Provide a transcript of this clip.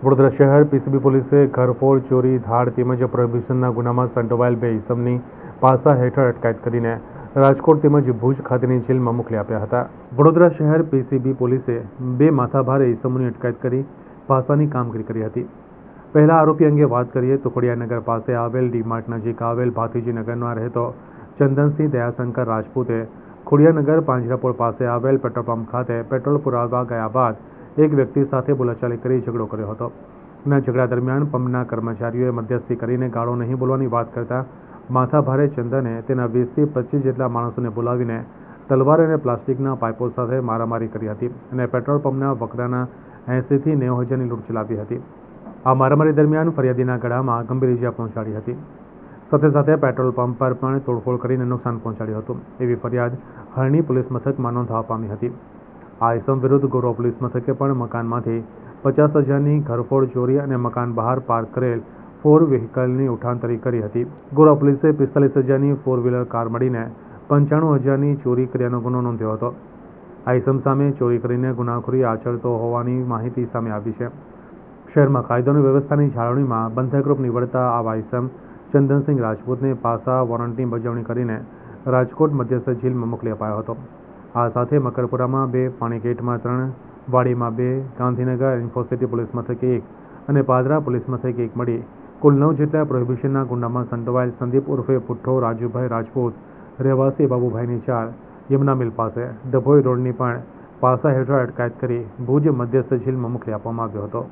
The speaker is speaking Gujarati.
વડોદરા શહેર પીસીબી પોલીસે ઘરફોડ, ચોરી, ધાડ તેમજ પ્રોહિબિશનના ગુનામાં સંડોવાયેલ બે ઇસમની પાસા હેઠળ અટકાયત કરીને રાજકોટ તેમજ ભુજ ખાતેની જેલમાં મોકલી આપ્યા હતા. વડોદરા શહેર પીસીબી પોલીસે બે માથાભારે ઇસમોની અટકાયત કરી પાસાની કામગીરી કરી હતી. પહેલા આરોપી અંગે વાત કરીએ તો ખોડિયાનગર પાસે આવેલ ડીમાર્ટ નજીક આવેલ ભાતીજી નગરમાં રહેતો ચંદનસિંહ દયાશંકર રાજપૂતે ખોડિયાનગર પાંજરાપોળ પાસે આવેલ પેટ્રોલ પંપ ખાતે પેટ્રોલ પુરાવવા ગયા બાદ એક વ્યક્તિ સાથે બોલાચાલી કરી ઝઘડો કર્યો હતો. ના ઝઘડા દરમિયાન પંપના કર્મચારીઓએ મધ્યસ્થી કરીને ગાળો નહીં બોલવાની વાત કરતા માથાભારે ચંદને તેના વીસથી પચીસ જેટલા માણસોને બોલાવીને તલવાર અને પ્લાસ્ટિકના પાઇપો સાથે મારામારી કરી હતી અને પેટ્રોલ પંપના વકરાના એંસીથી નેવું હજારની લૂંટ ચલાવી હતી. આ મારામારી દરમિયાન ફરિયાદીના ગળામાં ગંભીર ઇજા પહોંચાડી હતી. સાથે સાથે પેટ્રોલ પંપ પર પણ તોડફોડ કરીને નુકસાન પહોંચાડ્યું હતું. એવી ફરિયાદ હરણી પોલીસ મથકમાં નોંધવા પામી હતી. આ વિરુદ્ધ ગોરો પોલીસ મથકે પણ મકાનમાંથી પચાસ હજારની ઘરફોડ ચોરી અને મકાન બહાર પાર્ક કરેલ ફોર વ્હીકલની ઉઠાંતરી કરી હતી. ગોરા પોલીસે પિસ્તાલીસ હજારની ફોર વ્હીલર કાર મળીને પંચાણું હજારની ચોરી કર્યાનો ગુનો નોંધ્યો હતો. આઈસમ સામે ચોરી કરીને ગુનાખોરી આચરતો હોવાની માહિતી સામે આવી છે. શહેરમાં કાયદો અને વ્યવસ્થાની જાળવણીમાં બંધકરૂપ નીવડતા આ ઇસમ ચંદનસિંહ રાજપૂતને પાસા વોરંટની બજવણી કરીને રાજકોટ મધ્યસ્થ જેલમાં મોકલી અપાયો હતો. આ સાથે મકરપુરામાં બે પાણીગેટમાં ત્રણ, વાડીમાં બે, ગાંધીનગર ઇન્ફોસિટી પોલીસ મથકે એક અને પાદરા પોલીસ મથકે એક મળી. કુલ નવ જેટલા પ્રોહિબિશનના ગુંડામાં સંડોવાયેલ સંદીપ ઉર્ફે પુઠ્ઠો, રાજુભાઈ રાજપૂત, રહેવાસી બાબુભાઈની ચાર યમુના મિલ પાસે, ડભોઈ રોડની પણ પાસા હેઠળ અટકાયત કરી ભુજ મધ્યસ્થ જેલમાં મોકલી આપવામાં આવ્યો હતો.